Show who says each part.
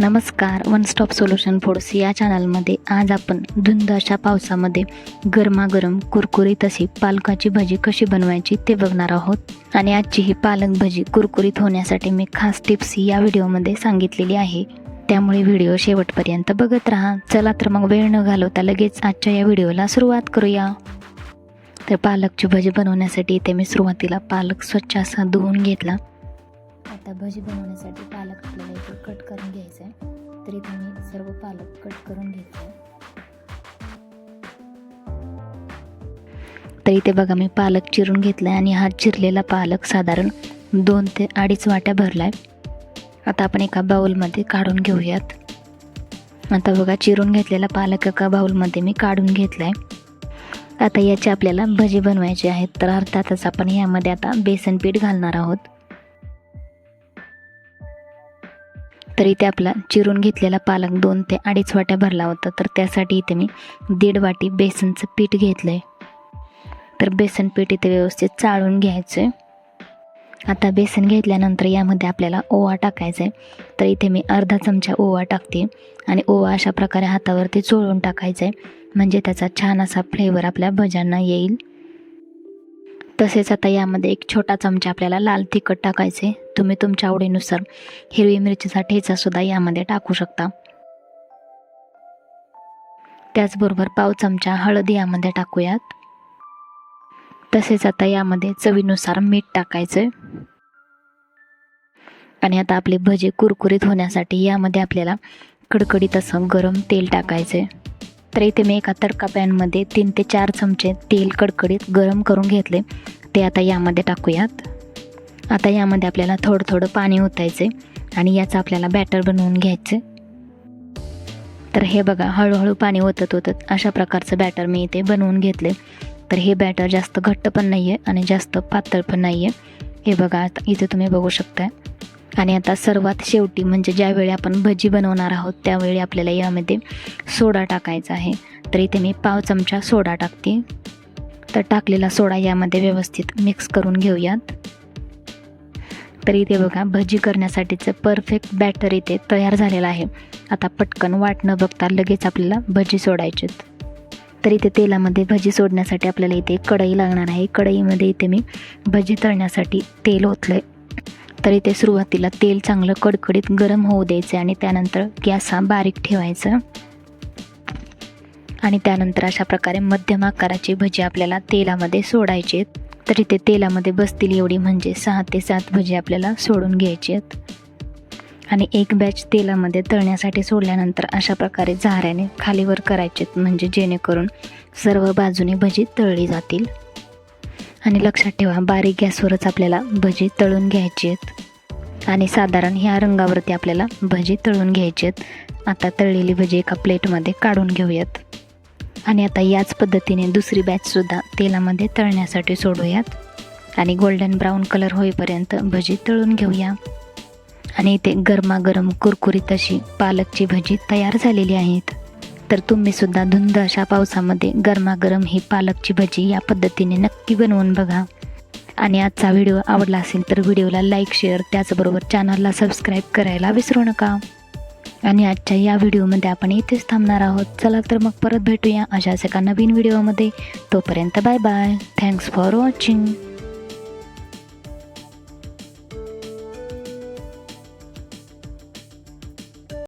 Speaker 1: नमस्कार one stop solution force या चॅनलमध्ये आज आपण धुंद अशा पावसामध्ये गरमागरम कुरकुरीत अशी पालकाची भजी कशी बनवायची ते बघणार आहोत. आणि आजची ही पालक भजी कुरकुरीत होण्यासाठी मी खास टिप्स या व्हिडिओमध्ये सांगितलेली आहे. त्यामुळे व्हिडिओ शेवटपर्यंत बघत राहा. चला तर मग वेळ न घालवता लगेच आजच्या या व्हिडिओला सुरुवात करूया. तर पालकची भजी बनवण्यासाठी इथे मी सुरुवातीला पालक स्वच्छ असा धुवून घेतला. आता भजी बनवण्यासाठी पालक आपल्याला इथे कट करून घ्यायचं आहे. तर इथे मी सर्व पालक कट करून घेतलं आहे. तर इथे बघा मी पालक चिरून घेतला आहे आणि हा चिरलेला पालक साधारण दोन ते अडीच वाट्या भरला आहे आता आपण एका बाउलमध्ये काढून घेऊयात. आता बघा चिरून घेतलेला पालक एका बाउलमध्ये मी काढून घेतला आहे आता याची आपल्याला भजी बनवायची आहेत. तर अर्थातच आपण यामध्ये आता बेसन पीठ घालणार आहोत. तर इथे आपला चिरून घेतलेला पालक दोन ते अडीच वाट्या भरला होता. तर त्यासाठी इथे मी दीड वाटी बेसनचं पीठ घेतलं आहे तर बेसन पीठ इथे व्यवस्थित चाळून घ्यायचं आहे आता बेसन घेतल्यानंतर यामध्ये आपल्याला ओवा टाकायचा आहे तर इथे मी अर्धा चमचा ओवा टाकते आणि ओवा अशा प्रकारे हातावरती चोळून टाकायचा आहे म्हणजे त्याचा छान असा फ्लेवर आपल्या भज्यांना येईल. तसेच आता यामध्ये एक छोटा चमचा आपल्याला लाल तिखट टाकायचे. तुम्ही तुमच्या आवडीनुसार हिरवी मिरचीचा ठेचासुद्धा यामध्ये टाकू शकता. त्याचबरोबर पाव चमचा हळद यामध्ये टाकूयात. तसेच आता यामध्ये चवीनुसार मीठ टाकायचं. आणि आता आपले भजे कुरकुरीत होण्यासाठी यामध्ये आपल्याला कडकडीत असं गरम तेल टाकायचं. तर इथे मी एका तडका पॅनमध्ये तीन ते चार चमचे तेल कडकडीत गरम करून घेतले. ते आता यामध्ये टाकूयात. आता यामध्ये आपल्याला थोडं थोडं पाणी ओतायचं आणि याचं आपल्याला बॅटर बनवून घ्यायचं तर हे बघा हळूहळू पाणी ओतत ओतत अशा प्रकारचं बॅटर मी इथे बनवून घेतले तर हे बॅटर जास्त घट्ट पण नाही आहे आणि जास्त पातळ पण नाही आहे हे बघा आता इथे तुम्ही बघू शकताय. आणि आता सर्वात शेवटी म्हणजे ज्यावेळी आपण भजी बनवणार आहोत त्यावेळी आपल्याला यामध्ये सोडा टाकायचा आहे. तर इथे मी पाव चमचा सोडा टाकते. तर टाकलेला सोडा यामध्ये व्यवस्थित मिक्स करून घेऊयात. तर इथे बघा भजी करण्यासाठीचं परफेक्ट बॅटर इथे तयार झालेलं आहे. आता पटकन वाट न बघता लगेच आपल्याला भजी सोडायचेत. तर इथे तेलामध्ये भजी सोडण्यासाठी आपल्याला इथे कढई लागणार आहे. कढईमध्ये इथे मी भजी तळण्यासाठी तेल ओतलं तर इथे सुरुवातीला तेल चांगलं कडकडीत गरम होऊ द्यायचं आणि त्यानंतर गॅस हा बारीक ठेवायचा. आणि त्यानंतर अशा प्रकारे मध्यम आकाराची भजी आपल्याला तेलामध्ये सोडायची आहेत. तर इथे तेलामध्ये बसतील एवढी म्हणजे सहा ते सात भजी आपल्याला सोडून घ्यायची आहेत. आणि एक बॅच तेलामध्ये तळण्यासाठी सोडल्यानंतर अशा प्रकारे झाऱ्याने खालीवर करायचे म्हणजे जेणेकरून सर्व बाजूने भजी तळली जातील. आणि लक्षात ठेवा बारीक गॅसवरच आपल्याला भजी तळून घ्यायची आहेत. आणि साधारण ह्या रंगावरती आपल्याला भजी तळून घ्यायची आहेत. आता तळलेली भजी एका प्लेटमध्ये काढून घेऊयात. आणि आता याच पद्धतीने दुसरी बॅचसुद्धा तेलामध्ये तळण्यासाठी सोडूयात. आणि गोल्डन ब्राऊन कलर होईपर्यंत भजी तळून घेऊया. आणि इथे गरमागरम कुरकुरीत अशी पालकची भजी तयार झालेली आहेत. तर तुम्हीसुद्धा धुंद अशा पावसामध्ये गरमागरम ही पालकची भजी या पद्धतीने नक्की बनवून बघा. आणि आजचा व्हिडिओ आवडला असेल तर व्हिडिओला लाईक शेअर त्याचबरोबर चॅनलला सबस्क्राईब करायला विसरू नका. आणि आजच्या या व्हिडिओमध्ये आपण इथेच थांबणार आहोत. चला तर मग परत भेटूया अशाच एका नवीन व्हिडिओमध्ये. तोपर्यंत bye bye. Thanks for watching